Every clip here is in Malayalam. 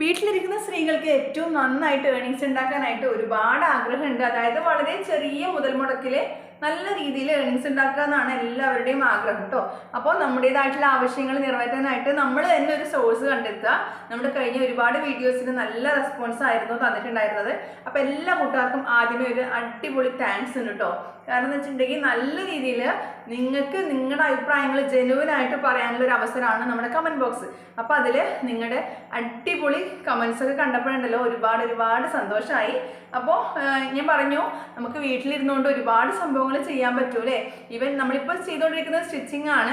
വീട്ടിലിരിക്കുന്ന സ്ത്രീകൾക്ക് ഏറ്റവും നന്നായിട്ട് ഏണിങ്സ് ഉണ്ടാക്കാനായിട്ട് ഒരുപാട് ആഗ്രഹമുണ്ട്. അതായത് വളരെ ചെറിയ മുതൽ മുടക്കിൽ നല്ല രീതിയിൽ ഏണിങ്സ് ഉണ്ടാക്കുക എന്നാണ് എല്ലാവരുടെയും ആഗ്രഹം കേട്ടോ അപ്പോൾ നമ്മുടേതായിട്ടുള്ള ആവശ്യങ്ങൾ നിറവേറ്റാനായിട്ട് നമ്മൾ തന്നെ ഒരു സോഴ്സ് കണ്ടെത്തുക. നമ്മുടെ കഴിഞ്ഞ ഒരുപാട് വീഡിയോസിന് നല്ല റെസ്പോൺസ് ആയിരുന്നു തന്നിട്ടുണ്ടായിരുന്നത്. അപ്പോൾ എല്ലാ കൂട്ടുകാർക്കും ആദ്യമേ ഒരു അടിപൊളി താങ്ക്സ് ഉണ്ട് കേട്ടോ കാരണം എന്ന് വെച്ചിട്ടുണ്ടെങ്കിൽ നല്ല രീതിയിൽ നിങ്ങൾക്ക് നിങ്ങളുടെ അഭിപ്രായങ്ങൾ ജെനുവനായിട്ട് പറയാനുള്ള ഒരു അവസരമാണ് നമ്മുടെ കമന്റ് ബോക്സ് അപ്പോൾ അതിൽ നിങ്ങളുടെ അടിപൊളി കമൻസ് ഒക്കെ കണ്ടപ്പോഴുണ്ടല്ലോ ഒരുപാട് ഒരുപാട് സന്തോഷമായി അപ്പോൾ ഞാൻ പറഞ്ഞു നമുക്ക് വീട്ടിലിരുന്നുകൊണ്ട് ഒരുപാട് സംഭവങ്ങൾ ചെയ്യാൻ പറ്റൂലേ ഈവൻ നമ്മളിപ്പോൾ ചെയ്തുകൊണ്ടിരിക്കുന്നത് സ്റ്റിച്ചിങ് ആണ്.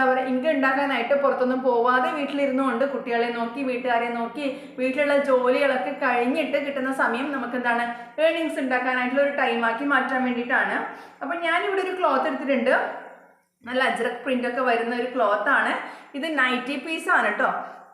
അപ്പോൾ ഇൻകം ഉണ്ടാക്കാനായിട്ട് പുറത്തൊന്നും പോവാതെ വീട്ടിലിരുന്നുകൊണ്ട് കുട്ടികളെ നോക്കി വീട്ടുകാരെ നോക്കി വീട്ടിലുള്ള ജോലികളൊക്കെ കഴിഞ്ഞിട്ട് കിട്ടുന്ന സമയം നമുക്ക് എന്താണ് ഏർണിങ്സ് ഉണ്ടാക്കാനായിട്ടുള്ള ഒരു ടൈമാക്കി മാറ്റാൻ വേണ്ടിയിട്ടാണ്. അപ്പോൾ ഞാനിവിടെ ഒരു ക്ലോത്ത് എടുത്തിട്ടുണ്ട്. നല്ല അജ്രക് പ്രിന്റ് ഒക്കെ വരുന്ന ഒരു ക്ലോത്ത് ആണ്. ഇത് നൈറ്റി പീസ് ആണ് കേട്ടോ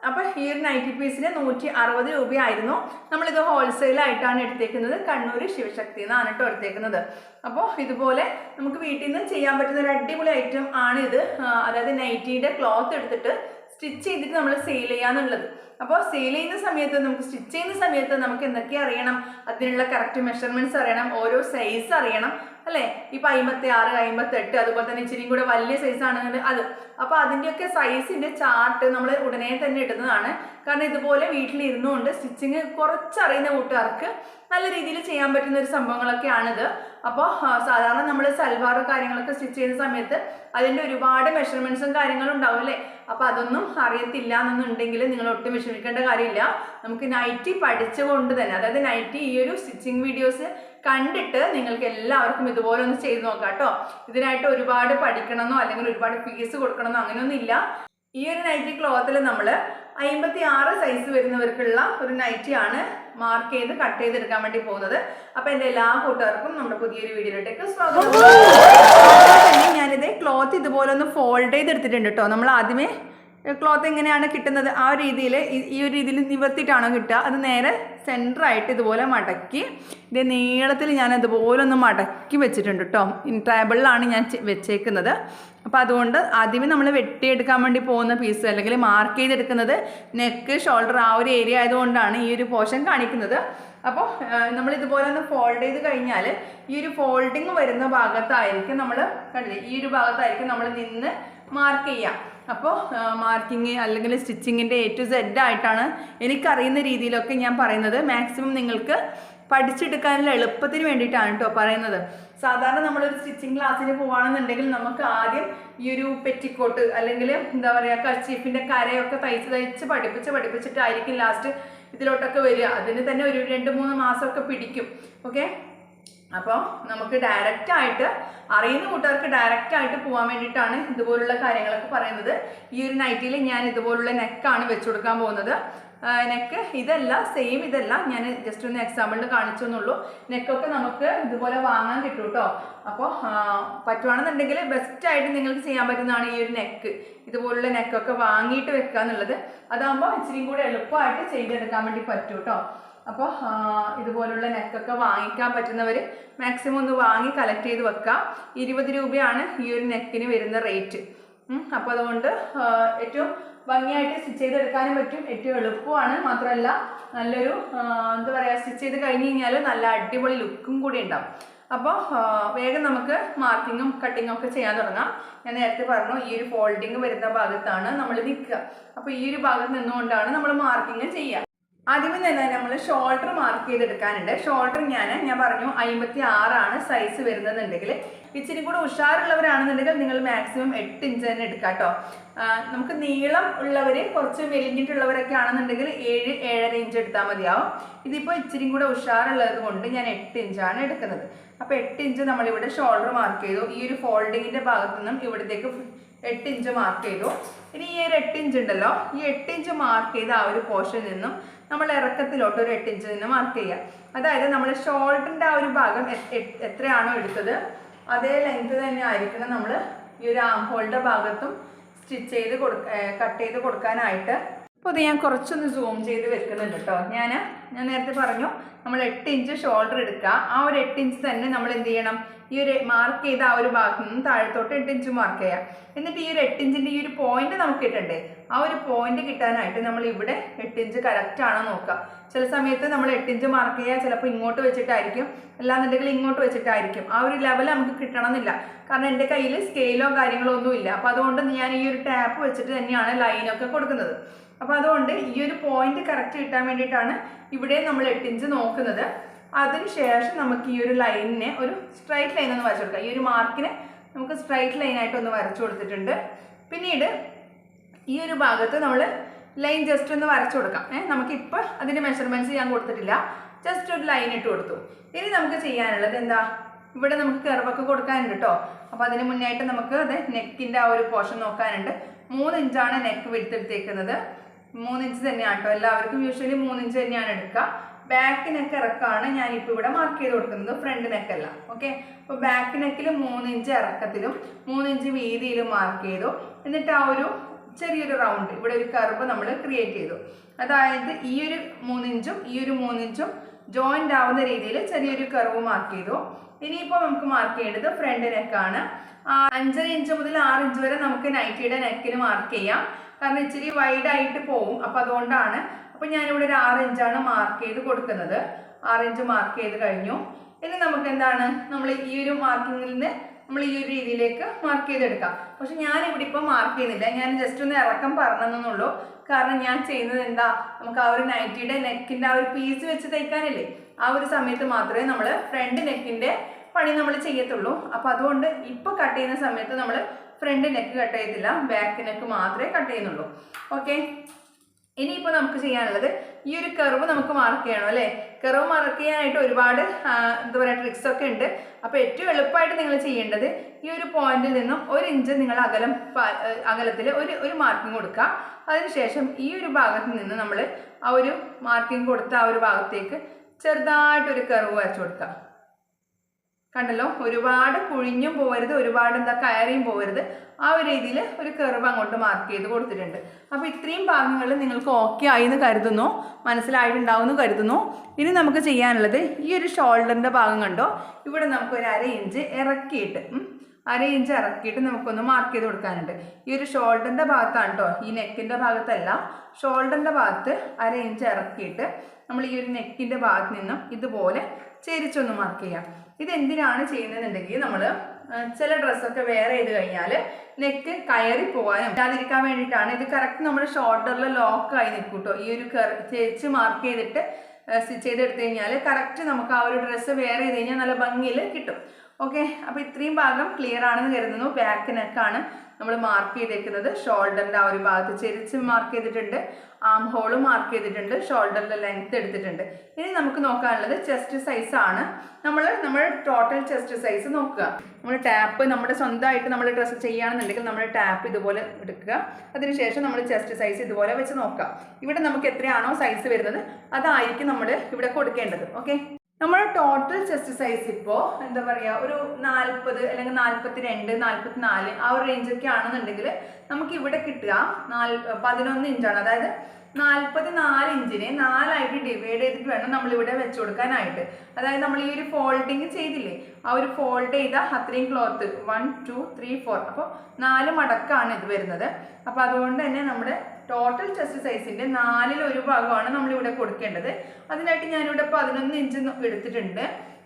അപ്പോൾ ഈ ഒരു നൈറ്റി പീസിന് നൂറ്റി അറുപത് രൂപയായിരുന്നു. നമ്മളിത് ഹോൾസെയിലായിട്ടാണ് എടുത്തേക്കുന്നത്. കണ്ണൂർ ശിവശക്തി എന്നാണ് കേട്ടോ എടുത്തേക്കുന്നത്. അപ്പോൾ ഇതുപോലെ നമുക്ക് വീട്ടിൽ നിന്ന് ചെയ്യാൻ പറ്റുന്ന ഒരു അടിപൊളി ഐറ്റം ആണ് ഇത്. അതായത് നൈറ്റിയുടെ ക്ലോത്ത് എടുത്തിട്ട് സ്റ്റിച്ച് ചെയ്തിട്ട് നമ്മൾ സെയിൽ ചെയ്യാന്നുള്ളത്. അപ്പോൾ സെയിൽ ചെയ്യുന്ന സമയത്ത് നമുക്ക് സ്റ്റിച്ച് ചെയ്യുന്ന സമയത്ത് നമുക്ക് എന്തൊക്കെ അറിയണം? അതിനുള്ള കറക്റ്റ് മെഷർമെന്റ്സ് അറിയണം. ഓരോ സൈസ് അറിയണം. അല്ലേ? ഇപ്പൊ അമ്പത്തി ആറ് അമ്പത്തി എട്ട് അതുപോലെ തന്നെ ഇച്ചിരി കൂടെ വലിയ സൈസ് ആണ് അത്. അപ്പൊ അതിന്റെയൊക്കെ സൈസിന്റെ ചാർട്ട് നമ്മൾ ഉടനെ തന്നെ ഇടുന്നതാണ്. കാരണം ഇതുപോലെ വീട്ടിലിരുന്നുകൊണ്ട് സ്റ്റിച്ചിങ് കുറച്ചറിയുന്ന കൂട്ടുകാർക്ക് നല്ല രീതിയിൽ ചെയ്യാൻ പറ്റുന്ന ഒരു സംഭവങ്ങളൊക്കെയാണിത്. അപ്പോൾ സാധാരണ നമ്മൾ സൽവാർ കാര്യങ്ങളൊക്കെ സ്റ്റിച്ച് ചെയ്യുന്ന സമയത്ത് അതിന്റെ ഒരുപാട് മെഷർമെന്റ്സും കാര്യങ്ങളും ഉണ്ടാവും അല്ലേ? അപ്പോൾ അതൊന്നും അറിയത്തില്ല എന്നുണ്ടെങ്കിൽ നിങ്ങൾ ഒട്ടും വിഷമിക്കേണ്ട കാര്യമില്ല. നമുക്ക് നൈറ്റി പഠിച്ചുകൊണ്ട് തന്നെ അതായത് നൈറ്റി ഈ ഒരു സ്റ്റിച്ചിങ് വീഡിയോസ് കണ്ടിട്ട് നിങ്ങൾക്ക് എല്ലാവർക്കും ഇതുപോലെ ഒന്ന് ചെയ്ത് നോക്കാം കേട്ടോ. ഇതിനായിട്ട് ഒരുപാട് പഠിക്കണമെന്നോ അല്ലെങ്കിൽ ഒരുപാട് ഫീസ് കൊടുക്കണമെന്നോ അങ്ങനെയൊന്നും ഇല്ല. ഈ ഒരു നൈറ്റി ക്ലോത്തിൽ നമ്മൾ അമ്പത്തി ആറ് സൈസ് വരുന്നവർക്കുള്ള ഒരു നൈറ്റിയാണ് മാർക്ക് ചെയ്ത് കട്ട് ചെയ്തെടുക്കാൻ വേണ്ടി പോകുന്നത്. അപ്പോൾ എന്റെ എല്ലാ കൂട്ടുകാർക്കും നമ്മുടെ പുതിയൊരു വീഡിയോയിലേക്ക് സ്വാഗതം. തന്നെ ഞാനിത് ക്ലോത്ത് ഇതുപോലെ ഒന്ന് ഫോൾഡ് ചെയ്തെടുത്തിട്ടുണ്ട് കേട്ടോ. നമ്മൾ ആദ്യമേ ക്ലോത്ത് എങ്ങനെയാണ് കിട്ടുന്നത്? ആ ഒരു രീതിയിൽ ഈ ഒരു രീതിയിൽ നിവർത്തിയിട്ടാണോ കിട്ടുക? അത് നേരെ സെന്ററായിട്ട് ഇതുപോലെ മടക്കി ഇതിന്റെ നീളത്തിൽ ഞാൻ അതുപോലെ ഒന്ന് മടക്കി വെച്ചിട്ടുണ്ട് കേട്ടോ ട്രാബിളിലാണ് ഞാൻ വെച്ചേക്കുന്നത്. അപ്പോൾ അതുകൊണ്ട് ആദ്യമേ നമ്മൾ വെട്ടിയെടുക്കാൻ വേണ്ടി പോകുന്ന പീസ് അല്ലെങ്കിൽ മാർക്ക് ചെയ്തെടുക്കുന്നത് നെക്ക് ഷോൾഡർ ആ ഒരു ഏരിയ ആയതുകൊണ്ടാണ് ഈ ഒരു പോർഷൻ കാണിക്കുന്നത്. അപ്പോൾ നമ്മൾ ഇതുപോലെ ഒന്ന് ഫോൾഡ് ചെയ്ത് കഴിഞ്ഞാൽ ഈ ഒരു ഫോൾഡിങ് വരുന്ന ഭാഗത്തായിരിക്കും നമ്മൾ കണ്ടില്ലേ? ഈ ഒരു ഭാഗത്തായിരിക്കും നമ്മൾ നിന്ന് മാർക്ക് ചെയ്യുക അപ്പോൾ മാർക്കിങ് അല്ലെങ്കിൽ സ്റ്റിച്ചിങ്ങിന്റെ എ ടു സെഡ് ആയിട്ടാണ് എനിക്കറിയുന്ന രീതിയിലൊക്കെ ഞാൻ പറയുന്നത്. മാക്സിമം നിങ്ങൾക്ക് പഠിച്ചെടുക്കാനുള്ള എളുപ്പത്തിന് വേണ്ടിയിട്ടാണ് കേട്ടോ പറയുന്നത്. സാധാരണ നമ്മളൊരു സ്റ്റിച്ചിങ് ക്ലാസ്സിന് പോവുകയാണെന്നുണ്ടെങ്കിൽ നമുക്ക് ആദ്യം ഈ ഒരു പെറ്റിക്കോട്ട് അല്ലെങ്കിൽ എന്താ പറയുക കർച്ചീഫിന്റെ കരയൊക്കെ തയ്ച്ച് തയ്ച്ച് പഠിപ്പിച്ച് പഠിപ്പിച്ചിട്ടായിരിക്കും ലാസ്റ്റ് ഇതിലോട്ടൊക്കെ വരിക. അതിന് തന്നെ ഒരു രണ്ട് മൂന്ന് മാസമൊക്കെ പിടിക്കും. ഓക്കെ? അപ്പോൾ നമുക്ക് ഡയറക്റ്റ് ആയിട്ട് അറിയുന്ന കൂട്ടുകാർക്ക് ഡയറക്റ്റ് ആയിട്ട് പോകാൻ വേണ്ടിയിട്ടാണ് ഇതുപോലുള്ള കാര്യങ്ങളൊക്കെ പറയുന്നത്. ഈ ഒരു നൈറ്റിയിൽ ഞാൻ ഇതുപോലുള്ള നെക്കാണ് വെച്ചു കൊടുക്കാൻ പോകുന്നത്. നെക്ക് ഇതല്ല സെയിം ഇതല്ല. ഞാൻ ജസ്റ്റ് ഒന്ന് എക്സാമ്പിളിൽ കാണിച്ചു എന്നുള്ളൂ നെക്കൊക്കെ നമുക്ക് ഇതുപോലെ വാങ്ങാൻ കിട്ടും കേട്ടോ അപ്പോൾ പറ്റുവാണെന്നുണ്ടെങ്കിൽ ബെസ്റ്റ് ആയിട്ട് നിങ്ങൾക്ക് ചെയ്യാൻ പറ്റുന്നതാണ് ഈ ഒരു നെക്ക് ഇതുപോലുള്ള നെക്കൊക്കെ വാങ്ങിയിട്ട് വെക്കുക എന്നുള്ളത് അതാകുമ്പോൾ ഇച്ചിരി കൂടി എളുപ്പമായിട്ട് ചെയ്തെടുക്കാൻ വേണ്ടി പറ്റും കേട്ടോ അപ്പോൾ ഇതുപോലുള്ള നെക്കൊക്കെ വാങ്ങിക്കാൻ പറ്റുന്നവർ മാക്സിമം ഒന്ന് വാങ്ങി കളക്ട് ചെയ്ത് വെക്കാം. ഇരുപത് രൂപയാണ് ഈ ഒരു നെക്കിന് വരുന്ന റേറ്റ് അപ്പോൾ അതുകൊണ്ട് ഏറ്റവും ഭംഗിയായിട്ട് സ്റ്റിച്ച് ചെയ്തെടുക്കാനും പറ്റും. ഏറ്റവും എളുപ്പമാണ്. മാത്രമല്ല നല്ലൊരു എന്താ പറയുക സ്റ്റിച്ച് ചെയ്ത് കഴിഞ്ഞ് കഴിഞ്ഞാൽ നല്ല അടിപൊളി ലുക്കും കൂടി ഉണ്ടാവും. അപ്പോൾ വേഗം നമുക്ക് മാർക്കിങ്ങും കട്ടിങ്ങും ഒക്കെ ചെയ്യാൻ തുടങ്ങാം. ഞാൻ നേരത്തെ പറഞ്ഞു ഈ ഒരു ഫോൾഡിങ് വരുന്ന ഭാഗത്താണ് നമ്മൾ നിൽക്കുക. അപ്പോൾ ഈ ഒരു ഭാഗത്ത് നിന്നുകൊണ്ടാണ് നമ്മൾ മാർക്കിങ് ചെയ്യുക. ആദ്യമേ തന്നെ നമ്മൾ ഷോൾഡർ മാർക്ക് ചെയ്തെടുക്കാനുണ്ട്. ഷോൾഡർ ഞാൻ ഞാൻ പറഞ്ഞു അമ്പത്തി ആറാണ് സൈസ് വരുന്നതെന്നുണ്ടെങ്കിൽ ഇച്ചിരി കൂടെ ഉഷാറുള്ളവരാണെന്നുണ്ടെങ്കിൽ നിങ്ങൾ മാക്സിമം എട്ട് ഇഞ്ച് തന്നെ എടുക്കാം കേട്ടോ നമുക്ക് നീളം ഉള്ളവർ കുറച്ച് മെലിഞ്ഞിട്ടുള്ളവരൊക്കെ ആണെന്നുണ്ടെങ്കിൽ ഏഴ് ഏഴര ഇഞ്ച് എടുത്താൽ മതിയാവും. ഇതിപ്പോൾ ഇച്ചിരി കൂടെ ഉഷാറുള്ളത് കൊണ്ട് ഞാൻ എട്ട് ഇഞ്ചാണ് എടുക്കുന്നത്. അപ്പോൾ എട്ട് ഇഞ്ച് നമ്മളിവിടെ ഷോൾഡർ മാർക്ക് ചെയ്തു. ഈ ഒരു ഫോൾഡിങ്ങിന്റെ ഭാഗത്തു നിന്നും ഇവിടത്തേക്ക് എട്ട് ഇഞ്ച് മാർക്ക് ചെയ്തു. ഇനി ഈ ഒരു എട്ട് ഇഞ്ച് ഉണ്ടല്ലോ. ഈ എട്ട് ഇഞ്ച് മാർക്ക് ചെയ്ത ആ ഒരു പോർഷനിൽ നിന്നും നമ്മൾ ഇറക്കത്തിലോട്ട് ഒരു എട്ട് ഇഞ്ച് നിന്ന് മാർക്ക് ചെയ്യുക. അതായത് നമ്മൾ ഷോൾഡറിന്റെ ആ ഒരു ഭാഗം എത്രയാണോ എടുത്തത് അതേ ലെങ്ത് തന്നെ ആയിരിക്കണം നമ്മൾ ഈ ഒരു ആം ഹോളിന്റെ ഭാഗത്തും സ്റ്റിച്ച് ചെയ്ത് കൊടുക്ക കട്ട് ചെയ്ത് കൊടുക്കാനായിട്ട് അപ്പോൾ അത് ഞാൻ കുറച്ചൊന്ന് സൂം ചെയ്ത് വെക്കുന്നുണ്ട് കേട്ടോ ഞാൻ ഞാൻ നേരത്തെ പറഞ്ഞു നമ്മൾ എട്ട് ഇഞ്ച് ഷോൾഡർ എടുക്കുക. ആ ഒരു എട്ട് ഇഞ്ച് തന്നെ നമ്മൾ എന്ത് ചെയ്യണം? ഈ ഒരു മാർക്ക് ചെയ്ത ആ ഒരു ഭാഗത്ത് നിന്ന് താഴത്തോട്ട് എട്ട് ഇഞ്ച് മാർക്ക് ചെയ്യാം. എന്നിട്ട് ഈ ഒരു എട്ട് ഇഞ്ചിന്റെ ഈ ഒരു പോയിന്റ് നമുക്ക് കിട്ടണ്ടേ? ആ ഒരു പോയിന്റ് കിട്ടാനായിട്ട് നമ്മൾ ഇവിടെ എട്ട് ഇഞ്ച് കറക്റ്റ് ആണോ നോക്കുക. ചില സമയത്ത് നമ്മൾ എട്ട് ഇഞ്ച് മാർക്ക് ചെയ്യുക ചിലപ്പോൾ ഇങ്ങോട്ട് വെച്ചിട്ടായിരിക്കും. അല്ലാന്നുണ്ടെങ്കിൽ ഇങ്ങോട്ട് വെച്ചിട്ടായിരിക്കും. ആ ഒരു ലെവൽ നമുക്ക് കിട്ടണമെന്നില്ല. കാരണം എന്റെ കയ്യിൽ സ്കെയിലോ കാര്യങ്ങളോ ഒന്നും ഇല്ല അപ്പോൾ അതുകൊണ്ട് ഞാൻ ഈ ഒരു ടാപ്പ് വെച്ചിട്ട് തന്നെയാണ് ലൈനൊക്കെ കൊടുക്കുന്നത്. അപ്പോൾ അതുകൊണ്ട് ഈ ഒരു പോയിന്റ് കറക്റ്റ് കിട്ടാൻ വേണ്ടിയിട്ടാണ് ഇവിടെ നമ്മൾ എട്ട് ഇഞ്ച് നോക്കുന്നത്. അതിനുശേഷം നമുക്ക് ഈ ഒരു ലൈനിനെ ഒരു സ്ട്രൈറ്റ് ലൈൻ ഒന്ന് വരച്ചു കൊടുക്കാം. ഈ ഒരു മാർക്കിനെ നമുക്ക് സ്ട്രൈറ്റ് ലൈനായിട്ട് ഒന്ന് വരച്ചു കൊടുത്തിട്ടുണ്ട്. പിന്നീട് ഈ ഒരു ഭാഗത്ത് നമ്മൾ ലൈൻ ജസ്റ്റ് ഒന്ന് വരച്ചു കൊടുക്കാം. ഏഹ് നമുക്കിപ്പോൾ അതിന്റെ മെഷർമെന്റ്സ് ഞാൻ കൊടുത്തിട്ടില്ല. ജസ്റ്റ് ഒരു ലൈൻ ഇട്ട് കൊടുത്തു. ഇനി നമുക്ക് ചെയ്യാനുള്ളത് എന്താ? ഇവിടെ നമുക്ക് കർവൊക്കെ കൊടുക്കാനുണ്ട് കേട്ടോ അപ്പോൾ അതിന് മുന്നായിട്ട് നമുക്ക് അത് നെക്കിന്റെ ആ ഒരു പോർഷൻ നോക്കാനുണ്ട്. മൂന്ന് ഇഞ്ചാണ് നെക്ക് വെടുത്തെടുത്തേക്കുന്നത് മൂന്ന് ഇഞ്ച് തന്നെയാണ് കേട്ടോ എല്ലാവർക്കും യൂഷ്വലി മൂന്ന് ഇഞ്ച് തന്നെയാണ് എടുക്കുക. ബാക്ക് നെക്ക് ഇറക്കമാണ് ഞാനിപ്പോൾ ഇവിടെ മാർക്ക് ചെയ്ത് കൊടുക്കുന്നത് ഫ്രണ്ട് നെക്കല്ല ഓക്കെ അപ്പോൾ ബാക്ക് നെക്കിൽ മൂന്ന് ഇഞ്ച് ഇറക്കത്തിലും മൂന്ന് ഇഞ്ച് വീതിയിലും മാർക്ക് ചെയ്തു. എന്നിട്ട് ആ ഒരു ചെറിയൊരു റൗണ്ട് ഇവിടെ ഒരു കർവ് നമ്മൾ ക്രിയേറ്റ് ചെയ്തു. അതായത് ഈ ഒരു മൂന്നിഞ്ചും ഈ ഒരു മൂന്നിഞ്ചും ജോയിന്റ് ആവുന്ന രീതിയിൽ ചെറിയൊരു കർവ് മാർക്ക് ചെയ്തു. ഇനിയിപ്പോൾ നമുക്ക് മാർക്ക് ചെയ്യേണ്ടത് ഫ്രണ്ട് നെക്കാണ് അഞ്ചര ഇഞ്ച് മുതൽ ആറ് ഇഞ്ച് വരെ നമുക്ക് നൈറ്റിയുടെ നെക്കിന് മാർക്ക് ചെയ്യാം. കാരണം ഇച്ചിരി വൈഡ് ആയിട്ട് പോവും. അപ്പോൾ അതുകൊണ്ടാണ് അപ്പോൾ ഞാനിവിടെ ഒരു ആറ് ഇഞ്ചാണ് മാർക്ക് ചെയ്ത് കൊടുക്കുന്നത്. ആറ് ഇഞ്ച് മാർക്ക് ചെയ്ത് കഴിഞ്ഞു. ഇനി നമുക്ക് എന്താണ്? നമ്മൾ ഈ ഒരു മാർക്കിങ്ങിൽ നിന്ന് നമ്മൾ ഈ ഒരു രീതിയിലേക്ക് മാർക്ക് ചെയ്തെടുക്കാം. പക്ഷെ ഞാൻ ഇവിടെ ഇപ്പോൾ മാർക്ക് ചെയ്യുന്നില്ല. ഞാൻ ജസ്റ്റ് ഒന്ന് ഇറക്കം പറഞ്ഞെന്നുള്ളൂ കാരണം ഞാൻ ചെയ്യുന്നത് എന്താ? നമുക്ക് ആ ഒരു നൈറ്റിയുടെ നെക്കിന്റെ ആ ഒരു പീസ് വെച്ച് തയ്ക്കാനില്ലേ? ആ ഒരു സമയത്ത് മാത്രമേ നമ്മൾ ഫ്രണ്ട് നെക്കിന്റെ പണി നമ്മൾ ചെയ്യത്തുള്ളൂ. അപ്പോൾ അതുകൊണ്ട് ഇപ്പോൾ കട്ട് ചെയ്യുന്ന സമയത്ത് നമ്മൾ ഫ്രണ്ട് നെക്ക് കട്ട് ചെയ്യത്തില്ല ബാക്ക് നെക്ക് മാത്രമേ കട്ട് ചെയ്യുന്നുള്ളൂ. ഓക്കെ ഇനിയിപ്പോൾ നമുക്ക് ചെയ്യാനുള്ളത് ഈ ഒരു കർവ് നമുക്ക് മാർക്ക് ചെയ്യണം അല്ലേ? കർവ് മാർക്ക് ചെയ്യാനായിട്ട് ഒരുപാട് എന്താ പറയുക ട്രിക്സ് ഒക്കെ ഉണ്ട്. അപ്പോൾ ഏറ്റവും എളുപ്പമായിട്ട് നിങ്ങൾ ചെയ്യേണ്ടത് ഈ ഒരു പോയിന്റിൽ നിന്നും ഒരു ഇഞ്ച് നിങ്ങൾ അകലം അകലത്തിൽ ഒരു ഒരു മാർക്കിംഗ് കൊടുക്കുക. അതിനുശേഷം ഈ ഒരു ഭാഗത്ത് നിന്ന് നമ്മൾ ആ ഒരു മാർക്കിംഗ് കൊടുത്ത ആ ഒരു ഭാഗത്തേക്ക് ചെറുതായിട്ടൊരു കർവ് വരച്ചു കൊടുക്കുക. കണ്ടല്ലോ? ഒരുപാട് കുഴിഞ്ഞും പോകരുത് ഒരുപാട് എന്താ കയറിയും പോകരുത് ആ ഒരു രീതിയിൽ ഒരു കെർവ് അങ്ങോട്ട് മാർക്ക് ചെയ്ത് കൊടുത്തിട്ടുണ്ട്. അപ്പോൾ ഇത്രയും ഭാഗങ്ങൾ നിങ്ങൾക്ക് ഓക്കെ ആയി എന്ന് കരുതുന്നു. മനസ്സിലായിട്ടുണ്ടാവുമെന്ന് കരുതുന്നു. ഇനി നമുക്ക് ചെയ്യാനുള്ളത് ഈ ഒരു ഷോൾഡറിന്റെ ഭാഗം കണ്ടോ? ഇവിടെ നമുക്ക് ഒരു അര ഇഞ്ച് ഇറക്കിയിട്ട് അര ഇഞ്ച് ഇറക്കിയിട്ട് നമുക്കൊന്ന് മാർക്ക് ചെയ്ത് കൊടുക്കാനുണ്ട്. ഈ ഒരു ഷോൾഡറിന്റെ ഭാഗത്താണ് കേട്ടോ ഈ നെക്കിന്റെ ഭാഗത്തല്ല. ഷോൾഡറിന്റെ ഭാഗത്ത് അര ഇഞ്ച് ഇറക്കിയിട്ട് നമ്മൾ ഈ ഒരു നെക്കിന്റെ ഭാഗത്ത് നിന്നും ഇതുപോലെ ചെരിച്ചൊന്ന് മാർക്ക് ചെയ്യാം. ഇത് എന്തിനാണ് ചെയ്യുന്നതെന്നുണ്ടെങ്കിൽ നമ്മൾ ചില ഡ്രസ്സൊക്കെ വെയർ ചെയ്ത് കഴിഞ്ഞാൽ നെക്ക് കയറി പോകാനും ഇല്ലാതിരിക്കാൻ വേണ്ടിയിട്ടാണ്. ഇത് കറക്റ്റ് നമ്മുടെ ഷോൾഡറിൽ ലോക്കായി നിൽക്കും കേട്ടോ ഈ ഒരു ചേച്ച് മാർക്ക് ചെയ്തിട്ട് സ്റ്റിച്ച് ചെയ്തെടുത്ത് കഴിഞ്ഞാൽ കറക്റ്റ് നമുക്ക് ആ ഒരു ഡ്രസ്സ് വെയർ ചെയ്ത് കഴിഞ്ഞാൽ നല്ല ഭംഗിയിൽ കിട്ടും. ഓക്കെ അപ്പോൾ ഇത്രയും ഭാഗം ക്ലിയർ ആണെന്ന് കരുതുന്നു. ബാക്ക് നെക്കാണ് നമ്മൾ മാർക്ക് ചെയ്തേക്കുന്നത് ഷോൾഡറിന്റെ ആ ഒരു ഭാഗത്ത് ചെരിച്ച് മാർക്ക് ചെയ്തിട്ടുണ്ട്. ആം ഹോൾ മാർക്ക് ചെയ്തിട്ടുണ്ട്. ഷോൾഡറിന്റെ ലെങ്ത് എടുത്തിട്ടുണ്ട്. ഇനി നമുക്ക് നോക്കാനുള്ളത് ചെസ്റ്റ് സൈസ് ആണ്. നമ്മൾ നമ്മൾ ടോട്ടൽ ചെസ്റ്റ് സൈസ് നോക്കുക. നമ്മൾ ടാപ്പ് നമ്മുടെ സ്വന്തമായിട്ട് നമ്മൾ ഡ്രസ്സ് ചെയ്യുകയാണെന്നുണ്ടെങ്കിൽ നമ്മൾ ടാപ്പ് ഇതുപോലെ എടുക്കുക. അതിനുശേഷം നമ്മൾ ചെസ്റ്റ് സൈസ് ഇതുപോലെ വെച്ച് നോക്കുക. ഇവിടെ നമുക്ക് എത്രയാണോ സൈസ് വരുന്നത്? അതായിരിക്കും നമ്മൾ ഇവിടെ കൊടുക്കേണ്ടത്. ഓക്കെ നമ്മുടെ ടോട്ടൽ ചെസ്റ്റ് സൈസ് ഇപ്പോൾ എന്താ പറയുക ഒരു നാൽപ്പത് അല്ലെങ്കിൽ നാൽപ്പത്തി രണ്ട് നാൽപ്പത്തി നാല് ആ ഒരു റേഞ്ചൊക്കെ ആണെന്നുണ്ടെങ്കിൽ നമുക്ക് ഇവിടെ കിട്ടുക. നാല് പതിനൊന്ന് ഇഞ്ചാണ് അതായത് നാൽപ്പത്തി നാല് ഇഞ്ചിനെ നാലായിട്ട് ഡിവൈഡ് ചെയ്തിട്ട് വേണം നമ്മളിവിടെ വെച്ച് കൊടുക്കാനായിട്ട്. അതായത് നമ്മൾ ഈ ഒരു ഫോൾഡിങ് ചെയ്തില്ലേ ആ ഒരു ഫോൾഡ് ചെയ്ത അത്രയും cloth one two three four അപ്പോൾ നാല് മടക്കാണ് ഇത് വരുന്നത്. അപ്പോൾ അതുകൊണ്ട് തന്നെ നമ്മുടെ ടോട്ടൽ ചെസ്റ്റ് സൈസിന്റെ നാലിൽ ഒരു ഭാഗമാണ് നമ്മളിവിടെ കൊടുക്കേണ്ടത്. അതിനായിട്ട് ഞാനിവിടെ പതിനൊന്ന് ഇഞ്ച് എടുത്തിട്ടുണ്ട്.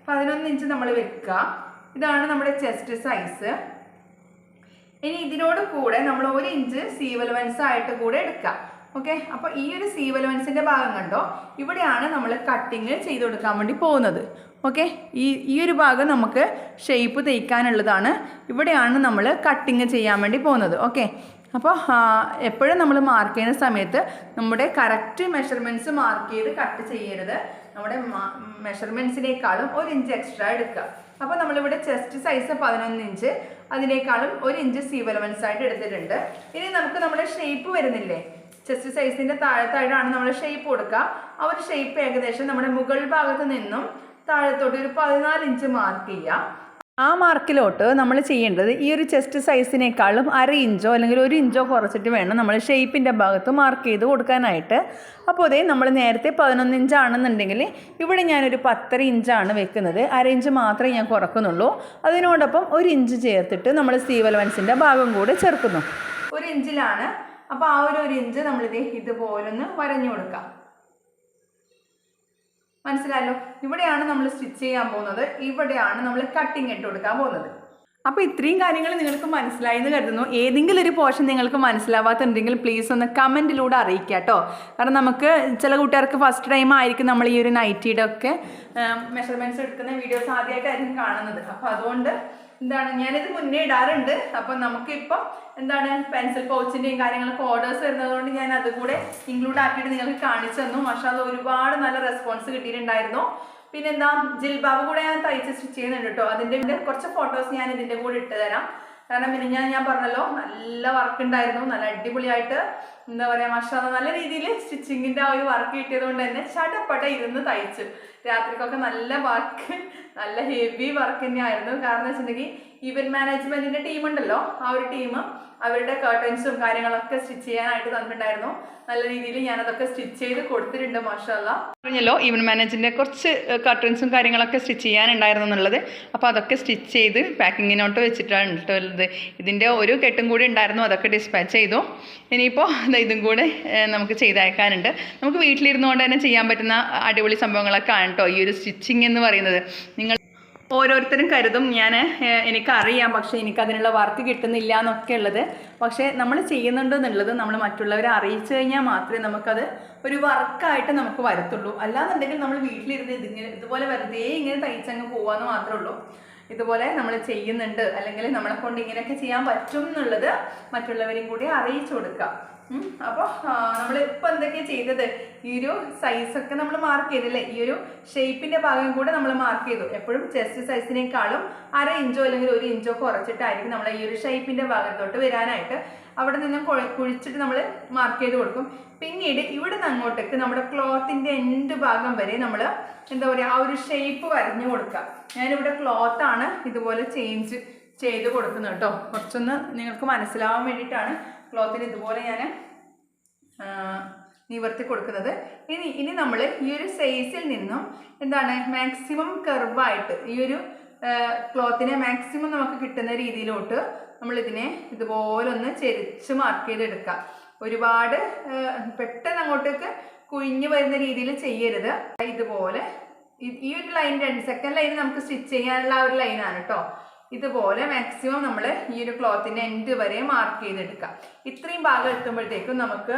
പതിനൊന്ന് ഇഞ്ച് നമ്മൾ വെക്കുക ഇതാണ് നമ്മുടെ ചെസ്റ്റ് സൈസ് ഇനി ഇതിനോട് കൂടെ നമ്മൾ ഒരു ഇഞ്ച് സീവലവൻസ് ആയിട്ട് കൂടെ എടുക്കുക ഓക്കെ? അപ്പോൾ ഈ ഒരു സീവലവൻസിന്റെ ഭാഗം കണ്ടോ? ഇവിടെയാണ് നമ്മൾ കട്ടിങ് ചെയ്ത് കൊടുക്കാൻ വേണ്ടി പോകുന്നത്. ഓക്കെ? ഈ ഈ ഒരു ഭാഗം നമുക്ക് ഷേപ്പ് തയ്ക്കാനുള്ളതാണ്. ഇവിടെയാണ് നമ്മൾ കട്ടിങ് ചെയ്യാൻ വേണ്ടി പോകുന്നത്. ഓക്കെ? അപ്പോൾ എപ്പോഴും നമ്മൾ മാർക്ക് ചെയ്യുന്ന സമയത്ത് നമ്മുടെ കറക്റ്റ് മെഷർമെന്റ്സ് മാർക്ക് ചെയ്ത് കട്ട് ചെയ്യരുത്. നമ്മുടെ മെഷർമെന്റ്സിനേക്കാളും ഒരു ഇഞ്ച് എക്സ്ട്രാ എടുക്കുക. അപ്പോൾ നമ്മളിവിടെ ചെസ്റ്റ് സൈസ് പതിനൊന്ന് ഇഞ്ച് അതിനേക്കാളും ഒരു ഇഞ്ച് സീവലവൻസ് ആയിട്ട് എടുത്തിട്ടുണ്ട്. ഇനി നമുക്ക് നമ്മുടെ ഷേപ്പ് വരുന്നില്ലേ? ചെസ്റ്റ് സൈസിന്റെ താഴത്തായിട്ടാണ് നമ്മൾ ഷേപ്പ് കൊടുക്കുക. ആ ഒരു ഷേപ്പ് ഏകദേശം നമ്മുടെ മുകൾ ഭാഗത്ത് നിന്നും താഴത്തോട്ട് ഒരു പതിനാല് ഇഞ്ച് മാർക്ക് ചെയ്യുക. ആ മാർക്കിലോട്ട് നമ്മൾ ചെയ്യേണ്ടത് ഈ ഒരു ചെസ്റ്റ് സൈസിനേക്കാളും അര ഇഞ്ചോ അല്ലെങ്കിൽ ഒരു ഇഞ്ചോ കുറച്ചിട്ട് വേണം നമ്മൾ ഷേപ്പിന്റെ ഭാഗത്ത് മാർക്ക് ചെയ്ത് കൊടുക്കാനായിട്ട്. അപ്പോൾ അതേ നമ്മൾ നേരത്തെ പതിനൊന്ന് ഇഞ്ചാണെന്നുണ്ടെങ്കിൽ ഇവിടെ ഞാനൊരു പത്തര ഇഞ്ചാണ് വെക്കുന്നത്. അര ഇഞ്ച് മാത്രമേ ഞാൻ കുറക്കുന്നുള്ളൂ. അതിനോടൊപ്പം ഒരു ഇഞ്ച് ചേർത്തിട്ട് നമ്മൾ സ്റ്റീവ് അലവൻസിന്റെ ഭാഗം കൂടെ ചേർക്കുന്നു. ഒരു ഇഞ്ചിലാണ്. അപ്പോൾ ആ ഒരു ഒരു ഇഞ്ച് നമ്മളിത് ഇതുപോലൊന്ന് വരഞ്ഞു കൊടുക്കാം. മനസ്സിലായല്ലോ? ഇവിടെയാണ് നമ്മൾ സ്റ്റിച്ച് ചെയ്യാൻ പോകുന്നത്. ഇവിടെയാണ് നമ്മൾ കട്ടിങ് ഇട്ട് കൊടുക്കാൻ പോകുന്നത്. അപ്പോൾ ഇത്രയും കാര്യങ്ങൾ നിങ്ങൾക്ക് മനസ്സിലായി എന്ന് കരുതുന്നു. ഏതെങ്കിലും ഒരു പോർഷൻ നിങ്ങൾക്ക് മനസ്സിലാവാത്തുണ്ടെങ്കിൽ പ്ലീസ് ഒന്ന് കമന്റിലൂടെ അറിയിക്കുക കേട്ടോ. കാരണം നമുക്ക് ചില കൂട്ടുകാർക്ക് ഫസ്റ്റ് ടൈം ആയിരിക്കും നമ്മൾ ഈ ഒരു നൈറ്റിയുടെ ഒക്കെ മെഷർമെന്റ്സ് എടുക്കുന്ന വീഡിയോസ് ആദ്യമായിട്ടായിരിക്കും കാണുന്നത്. അപ്പോൾ അതുകൊണ്ട് എന്താണ് ഞാനിത് മുന്നേ ഇടാറുണ്ട്. അപ്പം നമുക്കിപ്പം എന്താണ് പെൻസിൽ പൗച്ചിന്റെയും കാര്യങ്ങളൊക്കെ ഓർഡേഴ്സ് വരുന്നതുകൊണ്ട് ഞാൻ അതുകൂടെ ഇൻക്ലൂഡ് ആക്കിയിട്ട് നിങ്ങൾക്ക് കാണിച്ചു തന്നു. പക്ഷേ അത് ഒരുപാട് നല്ല റെസ്പോൺസ് കിട്ടിയിട്ടുണ്ടായിരുന്നു. പിന്നെന്താ ജിൽബാബ് കൂടെ ഞാൻ തയ്ച്ച് സ്റ്റിച്ച് ചെയ്യുന്നുണ്ട് കേട്ടോ. അതിന്റെ കുറച്ച് ഫോട്ടോസ് ഞാൻ ഇതിന്റെ കൂടെ ഇട്ട് തരാം. കാരണം പിന്നെ ഞാൻ ഞാൻ പറഞ്ഞല്ലോ നല്ല വർക്ക് ഉണ്ടായിരുന്നു. നല്ല അടിപൊളിയായിട്ട് എന്താ പറയുക മഷാ നല്ല രീതിയിൽ സ്റ്റിച്ചിങ്ങിന്റെ ആ ഒരു വർക്ക് കിട്ടിയത് കൊണ്ട് തന്നെ ചടപ്പട ഇരുന്ന് തയ്ച്ചു. രാത്രിക്കൊക്കെ നല്ല വർക്ക് നല്ല ഹെവി വർക്ക് തന്നെയായിരുന്നു. കാരണം വെച്ചിട്ടുണ്ടെങ്കിൽ ഇവന്റ് മാനേജ്മെന്റിന്റെ ടീം ഉണ്ടല്ലോ ആ ഒരു ടീം അവരുടെ കർട്ടൻസും കാര്യങ്ങളൊക്കെ സ്റ്റിച്ച് ചെയ്യാനായിട്ട് തന്നിട്ടുണ്ടായിരുന്നു. നല്ല രീതിയിൽ ഞാൻ അതൊക്കെ സ്റ്റിച്ച് ചെയ്ത് കൊടുത്തിട്ടുണ്ട് മാഷല്ല പറഞ്ഞല്ലോ ഈവൻ മാനേജിന്റെ കുറച്ച് കർട്ടൻസും കാര്യങ്ങളൊക്കെ സ്റ്റിച്ച് ചെയ്യാനുണ്ടായിരുന്നു എന്നുള്ളത്. അപ്പോൾ അതൊക്കെ സ്റ്റിച്ച് ചെയ്ത് പാക്കിങ്ങിനോട്ട് വെച്ചിട്ടാണ് ഉള്ളത്. ഇതിന്റെ ഒരു കെട്ടും കൂടി ഉണ്ടായിരുന്നു അതൊക്കെ ഡിസ്പാച്ച് ചെയ്തു. ഇനിയിപ്പോൾ ഇതും കൂടെ നമുക്ക് ചെയ്തയക്കാനുണ്ട്. നമുക്ക് വീട്ടിലിരുന്നുകൊണ്ട് തന്നെ ചെയ്യാൻ പറ്റുന്ന അടിപൊളി സംഭവങ്ങളൊക്കെ ആണ് കേട്ടോ ഈ ഒരു സ്റ്റിച്ചിങ് എന്ന് പറയുന്നത്. നിങ്ങൾ ഓരോരുത്തരും കരുതും. ഞാൻ എനിക്കറിയാം. പക്ഷേ എനിക്കതിനുള്ള വർക്ക് കിട്ടുന്നില്ല എന്നൊക്കെ ഉള്ളത്. പക്ഷേ നമ്മൾ ചെയ്യുന്നുണ്ട് എന്നുള്ളത് നമ്മൾ മറ്റുള്ളവരെ അറിയിച്ചു കഴിഞ്ഞാൽ മാത്രമേ നമുക്കത് ഒരു വർക്കായിട്ട് നമുക്ക് വരത്തുള്ളൂ. അല്ലാന്നുണ്ടെങ്കിൽ നമ്മൾ വീട്ടിലിരുന്ന് ഇതിങ്ങനെ ഇതുപോലെ വെറുതെ ഇങ്ങനെ തയ്ച്ചങ്ങ് പോകാമെന്ന് മാത്രമേ ഉള്ളൂ. ഇതുപോലെ നമ്മൾ ചെയ്യുന്നുണ്ട്. അല്ലെങ്കിൽ നമ്മളെ കൊണ്ട് ഇങ്ങനെയൊക്കെ ചെയ്യാൻ പറ്റും എന്നുള്ളത് മറ്റുള്ളവരെയും കൂടി അറിയിച്ചു കൊടുക്കുക അപ്പോൾ നമ്മൾ ഇപ്പം എന്തൊക്കെ ചെയ്തത്? ഈ ഒരു സൈസൊക്കെ നമ്മൾ മാർക്ക് ചെയ്തില്ലേ? ഈ ഒരു ഷേപ്പിന്റെ ഭാഗം കൂടെ നമ്മൾ മാർക്ക് ചെയ്തു. എപ്പോഴും ചെസ്റ്റ് സൈസിനേക്കാളും അര ഇഞ്ചോ അല്ലെങ്കിൽ ഒരു ഇഞ്ചോ കുറച്ചിട്ടായിരിക്കും നമ്മൾ ഈ ഒരു ഷേപ്പിന്റെ ഭാഗത്തോട്ട് വരാനായിട്ട് അവിടെ നിന്നും കുഴ- കുഴിച്ചിട്ട് നമ്മൾ മാർക്ക് ചെയ്ത് കൊടുക്കും. പിന്നീട് ഇവിടെ നിന്ന് അങ്ങോട്ടേക്ക് നമ്മുടെ ക്ലോത്തിന്റെ എൻഡ് ഭാഗം വരെ നമ്മൾ എന്താ പറയുക ആ ഒരു ഷേപ്പ് വരഞ്ഞു കൊടുക്കുക. ഞാനിവിടെ ക്ലോത്താണ് ഇതുപോലെ ചേഞ്ച് ചെയ്ത് കൊടുക്കുന്നത് കേട്ടോ. കുറച്ചൊന്ന് നിങ്ങൾക്ക് മനസ്സിലാവാൻ വേണ്ടിയിട്ടാണ് ക്ലോത്തിന് ഇതുപോലെ ഞാൻ നിവർത്തി കൊടുക്കുന്നത്. ഇനി ഇനി നമ്മൾ ഈ ഒരു സൈസിൽ നിന്നും എന്താണ് മാക്സിമം കർവായിട്ട് ഈ ഒരു ക്ലോത്തിനെ മാക്സിമം നമുക്ക് കിട്ടുന്ന രീതിയിലോട്ട് നമ്മൾ ഇതിനെ ഇതുപോലെ ഒന്ന് ചെരിച്ച് മാർക്ക് ചെയ്തെടുക്കാം. ഒരുപാട് പെട്ടെന്ന് അങ്ങോട്ടേക്ക് കുഴിഞ്ഞു വരുന്ന രീതിയിൽ ചെയ്യരുത്. ഇതുപോലെ ഈ- ഒരു ലൈൻ രണ്ട് സെക്കൻഡ് ലൈൻ നമുക്ക് സ്റ്റിച്ച് ചെയ്യാനുള്ള ഒരു ലൈനാണ് കേട്ടോ ഇതുപോലെ മാക്സിമം നമ്മൾ ഈ ഒരു ക്ലോത്തിന്റെ എൻഡ് വരെ മാർക്ക് ചെയ്തെടുക്കാം. ഇത്രയും ഭാഗം എത്തുമ്പോഴത്തേക്കും നമുക്ക്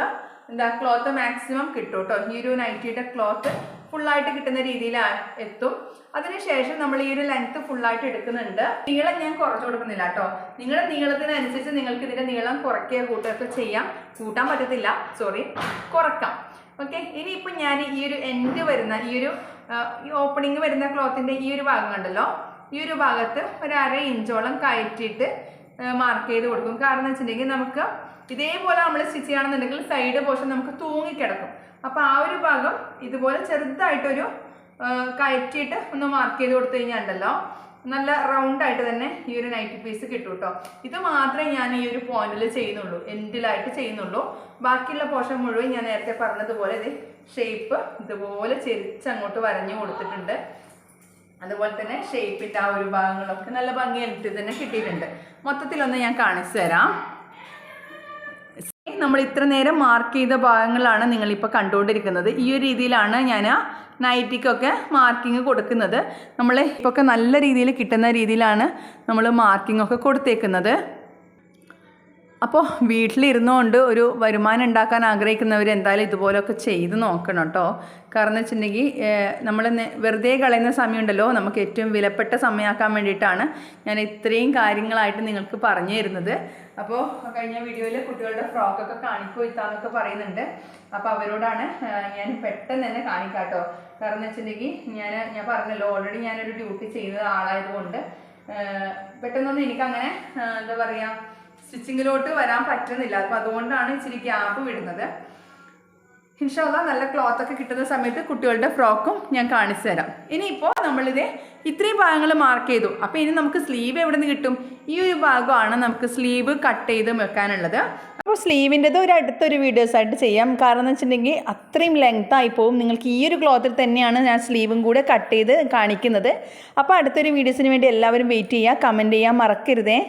എന്താ ക്ലോത്ത് മാക്സിമം കിട്ടും കേട്ടോ ഈ ഒരു നൈറ്റിയുടെ ക്ലോത്ത് ഫുള്ളായിട്ട് കിട്ടുന്ന രീതിയിൽ എത്തും. അതിനുശേഷം നമ്മൾ ഈ ഒരു ലെങ്ത് ഫുള്ളായിട്ട് എടുക്കുന്നുണ്ട്. നീളം ഞാൻ കുറച്ച് കൊടുക്കുന്നില്ല കേട്ടോ. നിങ്ങളുടെ നീളത്തിനനുസരിച്ച് നിങ്ങൾക്ക് ഇതിന്റെ നീളം കുറയ്ക്കുക കൂട്ടുകയൊക്കെ ചെയ്യാം. കൂട്ടാൻ പറ്റത്തില്ല. സോറി കുറക്കാം. ഓക്കെ ഇനിയിപ്പോൾ ഞാൻ ഈ ഒരു എൻഡ് വരുന്ന ഈ ഒരു ഓപ്പണിങ് വരുന്ന ക്ലോത്തിന്റെ ഈ ഒരു ഭാഗം കണ്ടല്ലോ? ഈ ഒരു ഭാഗത്ത് ഒരു അര ഇഞ്ചോളം കയറ്റിയിട്ട് മാർക്ക് ചെയ്ത് കൊടുക്കും. കാരണം വെച്ചിട്ടുണ്ടെങ്കിൽ നമുക്ക് ഇതേപോലെ നമ്മൾ സ്റ്റിച്ച് ചെയ്യണമെന്നുണ്ടെങ്കിൽ സൈഡ് പോർഷൻ നമുക്ക് തൂങ്ങിക്കിടക്കും. അപ്പോൾ ആ ഒരു ഭാഗം ഇതുപോലെ ചെറുതായിട്ടൊരു കയറ്റിയിട്ട് ഒന്ന് മാർക്ക് ചെയ്ത് കൊടുത്തു കഴിഞ്ഞാൽ ഉണ്ടല്ലോ. നല്ല റൗണ്ട് ആയിട്ട് തന്നെ ഈ ഒരു നൈറ്റി പീസ് കിട്ടും കേട്ടോ ഇത് മാത്രമേ ഞാൻ ഈ ഒരു പോയിന്റിൽ ചെയ്യുന്നുള്ളൂ. എൻഡിലായിട്ട് ചെയ്യുന്നുള്ളൂ. ബാക്കിയുള്ള പോർഷൻ മുഴുവൻ ഞാൻ നേരത്തെ പറഞ്ഞതുപോലെ ഇത് ഷേപ്പ് ഇതുപോലെ ചെരിച്ച് അങ്ങോട്ട് വരഞ്ഞു കൊടുത്തിട്ടുണ്ട്. അതുപോലെ തന്നെ ഷേപ്പിന്റെ ആ ഒരു ഭാഗങ്ങളൊക്കെ നല്ല ഭംഗിയായിട്ട് തന്നെ കിട്ടിയിട്ടുണ്ട്. മൊത്തത്തിലൊന്ന് ഞാൻ കാണിച്ചു തരാം. നമ്മൾ ഇത്ര നേരം മാർക്ക് ചെയ്ത ഭാഗങ്ങളാണ് നിങ്ങളിപ്പോൾ കണ്ടുകൊണ്ടിരിക്കുന്നത്. ഈ ഒരു രീതിയിലാണ് ഞാൻ നൈറ്റിക്കൊക്കെ മാർക്കിങ് കൊടുക്കുന്നത്. നമ്മൾ ഇപ്പോൾ നല്ല രീതിയിൽ കിട്ടുന്ന രീതിയിലാണ് നമ്മൾ മാർക്കിംഗ് ഒക്കെ കൊടുത്തേക്കുന്നത്. അപ്പോൾ വീട്ടിലിരുന്നുകൊണ്ട് ഒരു വരുമാനം ഉണ്ടാക്കാൻ ആഗ്രഹിക്കുന്നവർ എന്തായാലും ഇതുപോലൊക്കെ ചെയ്ത് നോക്കണം കേട്ടോ. കാരണം എന്ന് വെച്ചിട്ടുണ്ടെങ്കിൽ നമ്മൾ വെറുതെ കളയുന്ന സമയമുണ്ടല്ലോ. നമുക്ക് ഏറ്റവും വിലപ്പെട്ട സമയമാക്കാൻ വേണ്ടിയിട്ടാണ് ഞാൻ ഇത്രയും കാര്യങ്ങളായിട്ട് നിങ്ങൾക്ക് പറഞ്ഞു തരുന്നത്. അപ്പോൾ കഴിഞ്ഞ വീഡിയോയിൽ കുട്ടികളുടെ ഫ്രോക്കൊക്കെ കാണിക്കോ ഇത്താന്നൊക്കെ പറയുന്നുണ്ട്. അപ്പോൾ അവരോടാണ് ഞാൻ പെട്ടെന്ന് തന്നെ കാണിക്കാം കേട്ടോ കാരണം എന്ന് വെച്ചിട്ടുണ്ടെങ്കിൽ ഞാൻ ഞാൻ പറഞ്ഞല്ലോ ഓൾറെഡി ഞാനൊരു ഡ്യൂട്ടി ചെയ്ത ആളായതുകൊണ്ട് പെട്ടെന്നൊന്നും എനിക്കങ്ങനെ എന്താ പറയുക സ്റ്റിച്ചിങ്ങിലോട്ട് വരാൻ പറ്റുന്നില്ല. അപ്പോൾ അതുകൊണ്ടാണ് ഇച്ചിരി ഗ്യാപ്പ് വിടുന്നത്. ഇൻഷാല്ല നല്ല ക്ലോത്ത് ഒക്കെ കിട്ടുന്ന സമയത്ത് കുട്ടികളുടെ ഫ്രോക്കും ഞാൻ കാണിച്ചു തരാം. ഇനിയിപ്പോൾ നമ്മളിത് ഇത്രയും ഭാഗങ്ങൾ മാർക്ക് ചെയ്തു. അപ്പോൾ ഇനി നമുക്ക് സ്ലീവ് എവിടെ നിന്ന് കിട്ടും? ഈ ഒരു ഭാഗമാണ് നമുക്ക് സ്ലീവ് കട്ട് ചെയ്ത് വെക്കാനുള്ളത്. അപ്പോൾ സ്ലീവിന്റെത് ഒരു അടുത്തൊരു വീഡിയോസ് ആയിട്ട് ചെയ്യാം. കാരണം എന്ന് വെച്ചിട്ടുണ്ടെങ്കിൽ അത്രയും ലെങ്ത് ആയി പോകും നിങ്ങൾക്ക് ഈ ഒരു ക്ലോത്തിൽ തന്നെയാണ് ഞാൻ സ്ലീവും കൂടെ കട്ട് ചെയ്ത് കാണിക്കുന്നത്. അപ്പോൾ അടുത്തൊരു വീഡിയോസിന് വേണ്ടി എല്ലാവരും വെയിറ്റ് ചെയ്യുക കമന്റ് ചെയ്യാൻ മറക്കരുതേ.